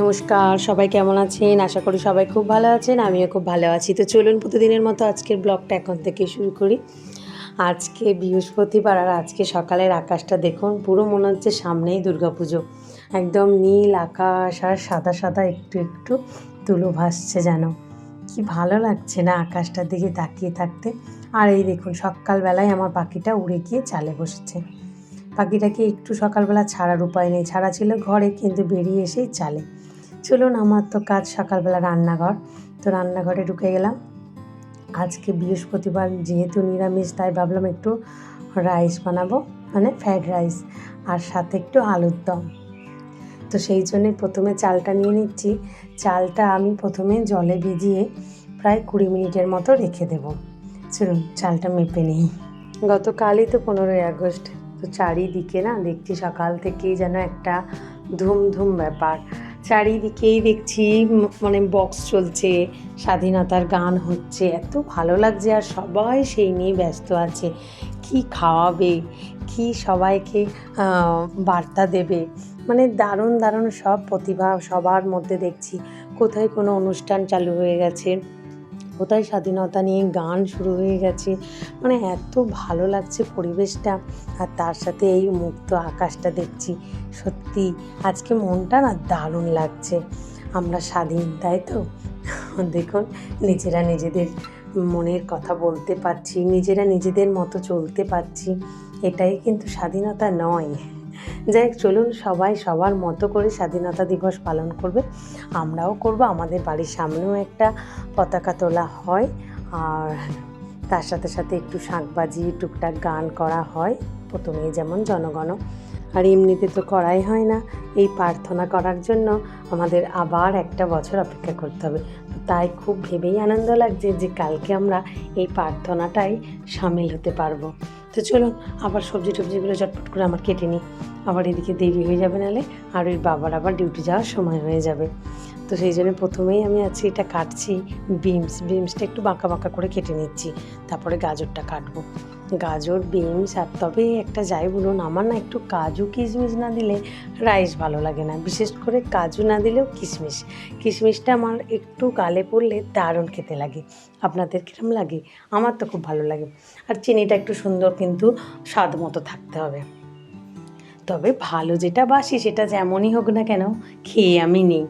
নমস্কার, সবাই কেমন আছেন? আশা করি সবাই খুব ভালো আছেন, আমিও খুব ভালো আছি। তো চলুন প্রতিদিনের মতো আজকের ব্লগটা এখন থেকে শুরু করি। আজকে বৃহস্পতিবার আর আজকে সকালের আকাশটা দেখুন, পুরো মনে হচ্ছে সামনেই দুর্গাপুজো। একদম নীল আকাশ আর সাদা সাদা একটু একটু তুলো ভাসছে যেন। কি ভালো লাগছে না আকাশটার দিকে তাকিয়ে থাকতে। আর এই দেখুন, সকালবেলায় আমার পাখিটা উড়ে গিয়ে চালে বসেছে। পাখিটাকে একটু সকালবেলা ছাড়ার উপায় নেই, ছাড়া ছিল ঘরে, কিন্তু বেরিয়ে এসেই চালে। চলুন, আমার তো কাজ সকালবেলা রান্নাঘর। তো রান্নাঘরে ঢুকে গেলাম। আজকে বৃহস্পতিবার, যেহেতু নিরামিষ, তাই ভাবলাম একটু রাইস বানাবো মানে ফ্রাইড রাইস, আর সাথে একটু আলুর দম। তো সেই জন্যে প্রথমে চালটা নিয়ে নিচ্ছি। চালটা আমি প্রথমে জলে ভিজিয়ে প্রায় কুড়ি মিনিটের মতো রেখে দেবো। চলুন, চালটা মেপে নিই। গতকালই তো পনেরোই আগস্ট, তো চারিদিকে না দেখছি সকাল থেকেই যেন একটা ধুমধুম ব্যাপার। চারিদিকেই দেখছি মানে বক্স চলছে, স্বাধীনতার গান হচ্ছে, এত ভালো লাগছে আর সবাই সেই নিয়ে ব্যস্ত আছে। কি খাওয়াবে? কি সবাইকে বার্তা দেবে? মানে দারুণ দারুণ সব প্রতিভা সবার মধ্যে দেখছি। কোথায় কোনো অনুষ্ঠান চালু হয়ে গেছে? কোথায় স্বাধীনতা নিয়ে গান শুরু হয়ে গেছে। মানে এত ভালো লাগছে পরিবেশটা। আর তার সাথে এই মুক্ত আকাশটা দেখছি। সত্যি, আজকে মনটা না দারুণ লাগছে। আমরা স্বাধীন, তাই তো? দেখুন, নিজেরা নিজেদের মনের কথা বলতে পারছি, নিজেরা নিজেদের মতো চলতে পারছি। এটাই কিন্তু স্বাধীনতা নয়। যাই চলুন সবাই সবার মতো করে স্বাধীনতা দিবস পালন করবে। আমরাও করব, আমাদের বাড়ির সামনেও একটা পতাকা তোলা হয়। আর তার সাথে সাথে একটু শাঁকবাজি, টুকটাক গান করা হয়, প্রথমেই যেমন জনগণ। আর এমনিতে তো করাই হয় না। এই প্রার্থনা করার জন্য আমাদের আবার একটা বছর অপেক্ষা করতে হবে। তাই খুব ভেবেই আনন্দ লাগছে যে কালকে আমরা এই প্রার্থনাটাই সামিল হতে পারব। তো চলুন আবার সবজি টবজিগুলো চটপট করে আমার কেটে নিই। আবার এদিকে দেরি হয়ে যাবে নালে আর ওই বাবার আবার ডিউটি যাওয়ার সময় হয়ে যাবে। তো সেই জন্য প্রথমেই আমি আজকে এটা কাটছি বিমস বিমসটা একটু বাঁকা বাঁকা করে কেটে নিচ্ছি, তারপরে গাজরটা কাটবো। গাজর, বিনস আর তবে একটা যাই বলুন, আমার না একটু কাজু কিশমিশ না দিলে রাইস ভালো লাগে না। বিশেষ করে কাজু না দিলেও কিশমিশ। কিশমিশটা আমার একটু গালে পড়লে দারুণ খেতে লাগে। আপনাদের কিরম লাগে? আমার তো খুব ভালো লাগে। আর চিনিটা একটু সুন্দর কিন্তু স্বাদ মতো থাকতে হবে। তবে ভালো যেটা বাসি সেটা যেমনই হোক না কেন, খেয়ে আমি নিই।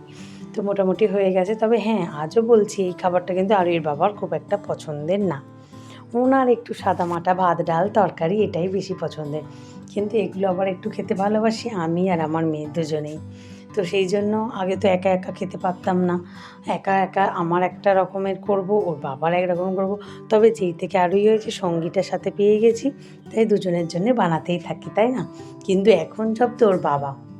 তো মোটামুটি হয়ে গেছে। তবে হ্যাঁ আজও বলছি, এই খাবারটা কিন্তু আর এর বাবার খুব একটা পছন্দের না। ওনার একটু সাদা মাটা, ভাত, ডাল, তরকারি এটাই বেশি পছন্দের। কিন্তু এগুলো আবার একটু খেতে ভালোবাসি আমি আর আমার মেয়ে দুজনেই। তো সেই জন্য আগে তো একা একা খেতে পারতাম না। একা একা আমার একটা রকমের করব, ওর বাবার এক রকম করব। তবে যেই থেকে আরোই হয়েছে সঙ্গীটার সাথে পেয়ে গেছি। তাই দুজনের জন্য বানাতেই থাকি, তাই না? কিন্তু এখন সব তো ওর বাবা।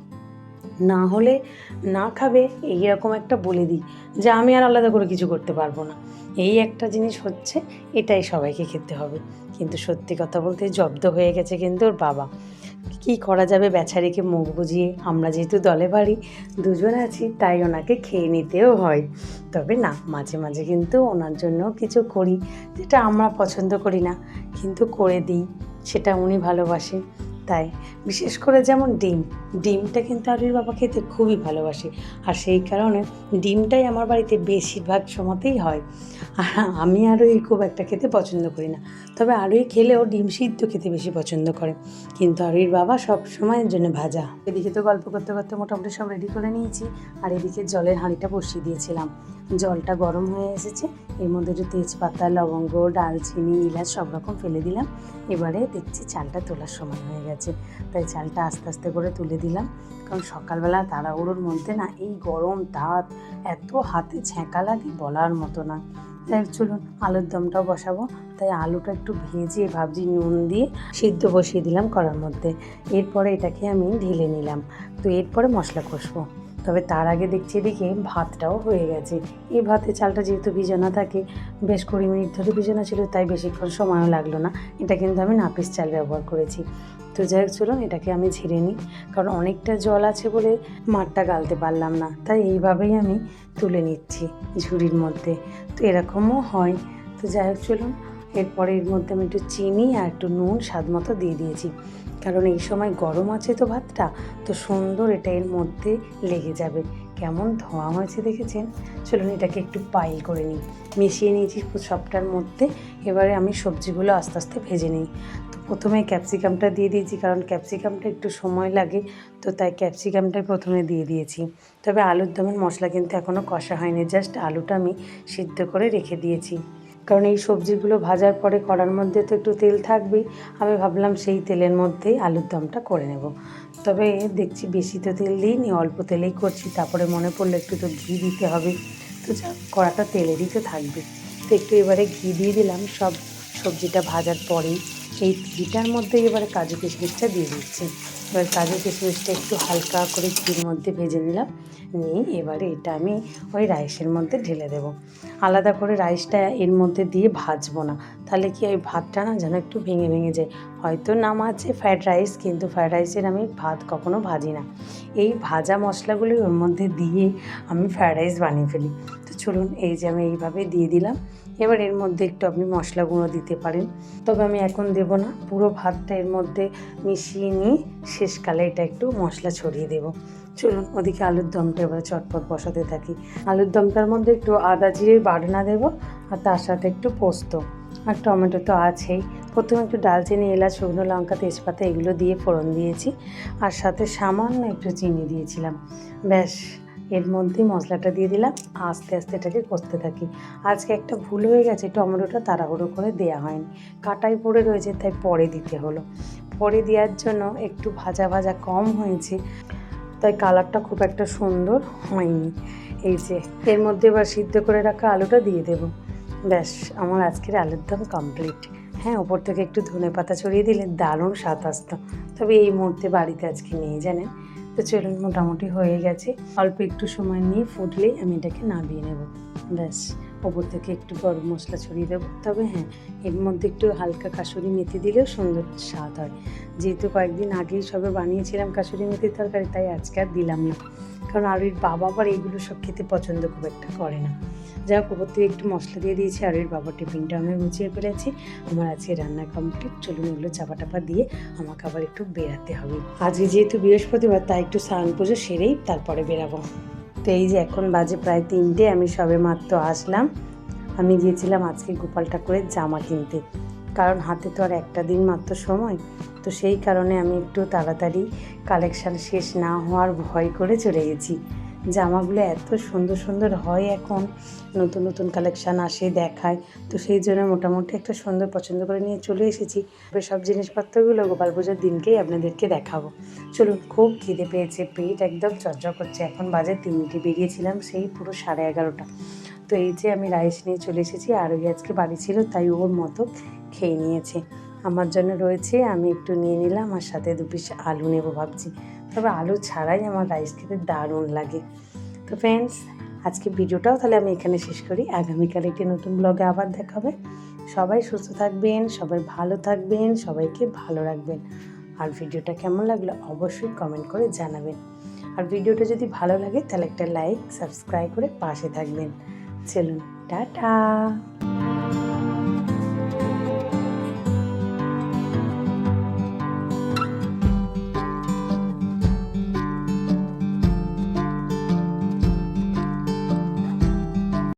না হলে না খাবে, এইরকম একটা বলে দিই যে আমি আর আলাদা করে কিছু করতে পারব না। এই একটা জিনিস হচ্ছে, এটাই সবাইকে খেতে হবে। কিন্তু সত্যি কথা বলতে জব্দ হয়ে গেছে কিন্তু ওর বাবা। কি করা যাবে বেচারিকে মুখ বুঝিয়ে? আমরা যেহেতু দলে বাড়ি, দুজন আছি, তাই ওনাকে খেয়ে নিতেও হয়। তবে না, মাঝে মাঝে কিন্তু ওনার জন্য কিছু করি, যেটা আমরা পছন্দ করি না। কিন্তু করে দিই, সেটা উনি ভালোবাসেন তাই। বিশেষ করে যেমন ডিম, ডিমটা কিন্তু আরুর বাবা খেতে খুবই ভালোবাসে। আর সেই কারণে ডিমটাই আমার বাড়িতে বেশিরভাগ সময়তেই হয়। আর আমি এই খুব একটা খেতে পছন্দ করি না। তবে আরোই খেলেও ডিম সিদ্ধ খেতে বেশি পছন্দ করে। কিন্তু আরুর বাবা সব সময়ের জন্য ভাজা। এদিকে তো গল্প করতে করতে মোটামুটি সব রেডি করে নিয়েছি। আর এদিকে জলের হাঁড়িটা বসিয়ে দিয়েছিলাম। জলটা গরম হয়ে এসেছে। এর মধ্যে একটু তেজপাতা, লবঙ্গ, ডালচিনি ইলাচ সব রকম ফেলে দিলাম। এবারে দেখছি চালটা তোলার সময় হয়ে গেছে। তাই চালটা আস্তে আস্তে করে তুলে দিলাম। কারণ সকালবেলা তাড়াহুড়োর মধ্যে না এই গরম তাপ এত হাতে ছ্যাঁকা লাগে বলার মতো না। তাই চলুন আলুর দমটাও বসাবো। তাই আলুটা একটু ভেজে ভাবছি, নুন দিয়ে সিদ্ধ বসিয়ে দিলাম করার মধ্যে। এরপরে এটাকে আমি ঢেলে নিলাম। তো এরপরে মশলা কষবো। তবে তার আগে দেখছি এদিকে ভাতটাও হয়ে গেছে। এই ভাতে চালটা যেহেতু ভিজানো থাকে, বেশ কুড়ি মিনিট ধরে ভিজানো ছিল, তাই বেশিক্ষণ সময়ও লাগল না। এটা কিন্তু আমি নাপিস চাল ব্যবহার করেছি। তো যাই হোক, চলুন এটাকে আমি ঝেড়ে নিই, কারণ অনেকটা জল আছে বলে মাঠটা গালতে পারলাম না। তাই এইভাবেই আমি তুলে নিচ্ছি ঝুড়ির মধ্যে। তো এরকমও হয়। তো যাই হোক, চলুন। এরপরে এর মধ্যে আমি একটু চিনি আর একটু নুন স্বাদ মতো দিয়ে দিয়েছি। কারণ এই সময় গরম আছে তো ভাতটা, তো সুন্দর এটা এর মধ্যে লেগে যাবে। কেমন ধোয়া হয়েছে দেখেছেন? চলুন এটাকে একটু পাইল করে নিই। মিশিয়ে নিয়েছি সবটার মধ্যে, এবারে আমি সবজিগুলো আস্তে আস্তে ভেজে নিই। তো প্রথমে ক্যাপসিকামটা দিয়ে দিয়েছি, কারণ ক্যাপসিকামটা একটু সময় লাগে, তো তাই ক্যাপসিকামটাই প্রথমে দিয়ে দিয়েছি। তবে আলুর দমের মশলা কিন্তু এখনও কষা হয়নি, জাস্ট আলুটা আমি সিদ্ধ করে রেখে দিয়েছি। কারণ এই সবজিগুলো ভাজার পরে কড়ার মধ্যে তো একটু তেল থাকবেই। আমি ভাবলাম সেই তেলের মধ্যেই আলুর দমটা করে নেব। তবে দেখছি বেশি তো তেল দিইনি, অল্প তেলেই করছি। তারপরে মনে পড়ল একটু তো ঘি দিতে হবে। তো যা কড়াটা তেলেরই তো থাকবে। তো একটু এবারে ঘি দিয়ে দিলাম। সব সবজিটা ভাজার পরেই এই ঘিটার মধ্যে এবারে কাজু কিশমিশটা দিয়ে দিচ্ছি। এবার কাজু কিশমিশটা একটু হালকা করে ঘির মধ্যে ভেজে নিলাম। নিয়ে এবারে এটা আমি ওই রাইসের মধ্যে ঢেলে দেবো। আলাদা করে রাইসটা এর মধ্যে দিয়ে ভাজবো না। তাহলে কি ওই ভাতটা না যেন একটু ভেঙে ভেঙে যায়। হয়তো নাম আছে ফ্রায়েড রাইস, কিন্তু ফ্রায়েড রাইসের আমি ভাত কখনো ভাজি না। এই ভাজা মশলাগুলি ওর মধ্যে দিয়ে আমি ফ্রায়েড রাইস বানিয়ে ফেলি। তো চলুন এই যে আমি এইভাবে দিয়ে দিলাম। এবার এর মধ্যে একটু আপনি মশলা গুঁড়ো দিতে পারেন। তবে আমি এখন দেব না, পুরো ভাতটা এর মধ্যে মিশিয়ে নিয়ে শেষকালে এটা একটু মশলা ছড়িয়ে দেবো। চলুন ওদিকে আলুর দমটা এবারে চটপট বসাতে থাকি। আলুর দমটার মধ্যে একটু আদা জিরের বাটনা দেবো আর তার সাথে একটু পোস্ত আর টমেটো তো আছেই। প্রথমে একটু ডালচিনি, এলাচ, শুকনো লঙ্কা, তেজপাতা এগুলো দিয়ে ফোড়ন দিয়েছি। আর সাথে সামান্য একটু চিনি দিয়েছিলাম। ব্যাস। এর মধ্যে মশলাটা দিয়ে দিলাম, আস্তে আস্তে এটাকে কষতে থাকি। আজকে একটা ভুল হয়ে গেছে, টমেটোটা তাড়াহুড়ো করে দেওয়া হয়নি। কাটাই পড়ে রয়েছে, তাই পরে দিতে হলো। পরে দেওয়ার জন্য একটু ভাজা ভাজা কম হয়েছে, তাই কালারটা খুব একটা সুন্দর হয়নি। এই যে, এর মধ্যে এবার সিদ্ধ করে রাখা আলুটা দিয়ে দেবো। ব্যাস, আমার আজকের আলুর দম কমপ্লিট হ্যাঁ ওপর থেকে একটু ধনে পাতা ছড়িয়ে দিলে দারুণ স্বাদ আসতো। তবে এই মুহূর্তে বাড়িতে আজকে নেই, জানেন? তো চলুন মোটামুটি হয়ে গেছে। অল্প একটু সময় নিয়ে ফুটলেই আমি এটাকে নামিয়ে নেব। ব্যাস। ওপর থেকে একটু গরম মশলা ছড়িয়ে দেবো। তবে হ্যাঁ এর মধ্যে একটু হালকা কাসুরি মেথি দিলেও সুন্দর স্বাদ হয়। যেহেতু কয়েকদিন আগেই সবে বানিয়েছিলাম কাসুরি মেথির তরকারি, তাই আজকে আর দিলাম না। কারণ আরুর বাবা আবার এইগুলো সব খেতে পছন্দ খুব একটা করে না। যা হোক, ওপর থেকে একটু মশলা দিয়ে দিয়েছি, আরুর বাবার টিফিনটা আমি গুছিয়ে ফেলেছি। আমার আজকে রান্না কমপ্লিট চলুন এগুলো চাপা টাপা দিয়ে আমাকে আবার একটু বেরাতে হবে। আজকে যেহেতু বৃহস্পতিবার, তাই একটু স্নান পুজো সেরেই তারপরে বেরাবো। তো এই যে এখন বাজে প্রায় তিনটে, আমি সবে মাত্র আসলাম। আমি গিয়েছিলাম আজকে গোপাল ঠাকুরের জামা কিনতে। কারণ হাতে তো আর একটা দিন মাত্র সময়। তো সেই কারণে আমি একটু তাড়াতাড়ি কালেকশান শেষ না হওয়ার ভয় করে চলে গেছি। জামাগুলো এত সুন্দর সুন্দর হয় এখন, নতুন নতুন কালেকশান আসে, দেখায়। তো সেই জন্য মোটামুটি একটা সুন্দর পছন্দ করে নিয়ে চলে এসেছি। সব জিনিসপত্রগুলো গোপাল পুজোর দিনকেই আপনাদেরকে দেখাবো। চলুন, খুব খিদে পেয়েছে, পেট একদম চর্চা করছে। এখন বাজে তিনটে, বেরিয়েছিলাম সেই পুরো সাড়ে এগারোটা। তো এই যে আমি রাইস নিয়ে চলে এসেছি, আর ওই আজকে বাড়ি ছিল, তাই ওর মতো খেয়ে নিয়েছে। আমার জন্য রয়েছে, আমি একটু নিয়ে নিলাম, আর সাথে দু পিস আলু নেব ভাবছি। তবে আলু ছাড়াই আমার রাইস খেতে দারুণ লাগে। তো ফ্রেন্ডস আজকে ভিডিওটাও তাহলে আমি এখানে শেষ করি। আগামীকাল একটি নতুন ব্লগে আবার দেখা হবে। সবাই সুস্থ থাকবেন, সবাই ভালো থাকবেন, সবাইকে ভালো রাখবেন। আর ভিডিওটা কেমন লাগল অবশ্যই কমেন্ট করে জানাবেন। আর ভিডিওটা যদি ভালো লাগে তাহলে একটা লাইক সাবস্ক্রাইব করে পাশে থাকবেন। চলুন, টাটা!